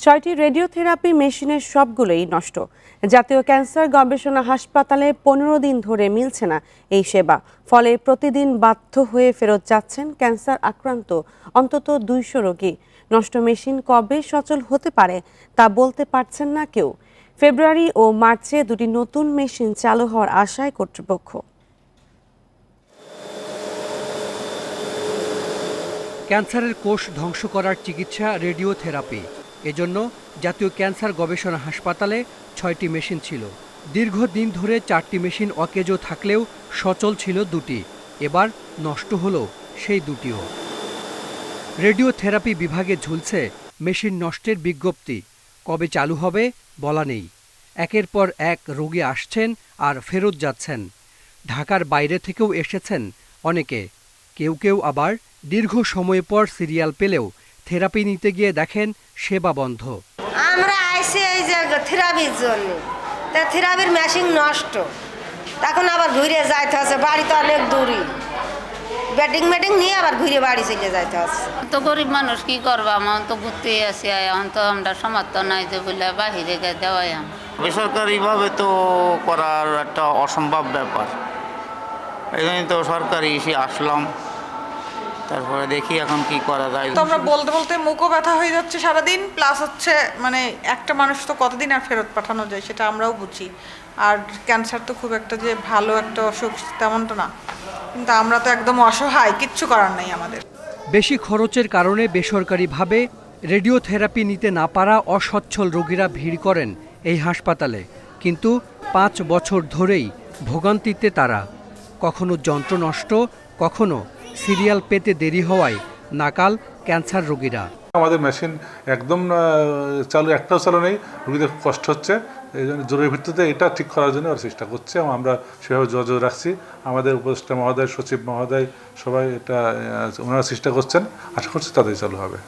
ছয়টি রেডিওথেরাপি মেশিনের সবগুলোই নষ্ট। জাতীয় ক্যান্সার গবেষণা হাসপাতালে পনেরো দিন ধরে মিলছে না এই সেবা। ফলে প্রতিদিন বাধ্য হয়ে ফেরত যাচ্ছেন ক্যান্সার আক্রান্ত, অন্তত দুইশো রোগী। নষ্ট মেশিন কবে সচল হতে পারে তা বলতে পারছেন না কেউ। ফেব্রুয়ারি ও মার্চে দুটি নতুন মেশিন চালু হওয়ার আশায় কর্তৃপক্ষ। ক্যান্সারের কোষ ধ্বংস করার চিকিৎসা রেডিওথেরাপি। এজন্য জাতীয় ক্যান্সার গবেষণা হাসপাতালে ছয়টি মেশিন ছিল। দীর্ঘদিন ধরে চারটি মেশিন অকেজো থাকলেও সচল ছিল দুটি। এবার নষ্ট হলো সেই দুটিও। রেডিওথেরাপি বিভাগে ঝুলছে মেশিন নষ্টের বিজ্ঞপ্তি। কবে চালু হবে বলা নেই। একের পর এক রোগী আসছেন আর ফেরত যাচ্ছেন। ঢাকার বাইরে থেকেও এসেছেন অনেকে। কেউ কেউ আবার দীর্ঘ সময় পর সিরিয়াল পেলেও থেরাপি নিতে গিয়ে দেখেন সেবা বন্ধ। আমরা আইসি এই যে থেরাপির জন্য। তা থেরাপির মেশিন নষ্ট। তখন আবার ঘুরে যাইতে হচ্ছে বাড়ি তো অনেক দূরই। ব্যাটিং ম্যাটিং নিয়ে আবার ঘুরে বাড়ি চলে যাইতে হচ্ছে। তো গরিব মানুষ কি করব? আমার তো ঘুরতে আসি এখন তো আমরা সমর্থ নাই যে বলে বাহিরে গে দেওয়াই বেসরকারিভাবে তো করার একটা অসম্ভব ব্যাপার। এখানে তো সরকারি এসে আসলাম। তারপরে দেখি এখন কি করা যায়। তো আমরা বলতে বলতে মুখও ব্যথা হয়ে যাচ্ছে সারাদিন প্লাস হচ্ছে মানে একটা মানুষ তো কতদিন আর ফেরত পাঠানো যায় সেটা আমরাও বুঝি। আর ক্যান্সার তো খুব একটা যে ভালো একটা অসুখ তেমনটা না। কিন্তু আমরা তো একদম অসহায় কিচ্ছু করার নাই আমাদের। বেশি খরচের কারণে বেসরকারিভাবে রেডিওথেরাপি নিতে না পারা অসচ্ছল রোগীরা ভিড় করেন এই হাসপাতালে। কিন্তু পাঁচ বছর ধরেই ভোগান্তিতে তারা। কখনো যন্ত্র নষ্ট কখনো সিরিয়াল পেতে দেরি হওয়ায় নাকাল ক্যান্সার রোগীরা। আমাদের মেশিন একদম চালু একটাও চালু নেই। রুগীদের খুব কষ্ট হচ্ছে। এই জন্য জরুরি ভিত্তিতে এটা ঠিক করার জন্য ওরা চেষ্টা করছে। এবং আমরা সেভাবে যোগাযোগ রাখছি। আমাদের উপদেষ্টা মহোদয় সচিব মহোদয় সবাই এটা ওনারা চেষ্টা করছেন। আশা করছি তাদের চালু হবে।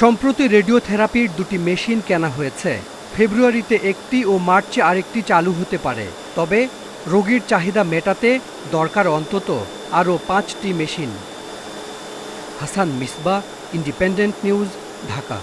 সম্প্রতি রেডিওথেরাপির দুটি মেশিন কেনা হয়েছে। ফেব্রুয়ারিতে একটি ও মার্চে আরেকটি চালু হতে পারে। তবে রোগীর চাহিদা মেটাতে দরকার অন্তত আরও পাঁচটি machine. Hasan Misba independent news Dhaka.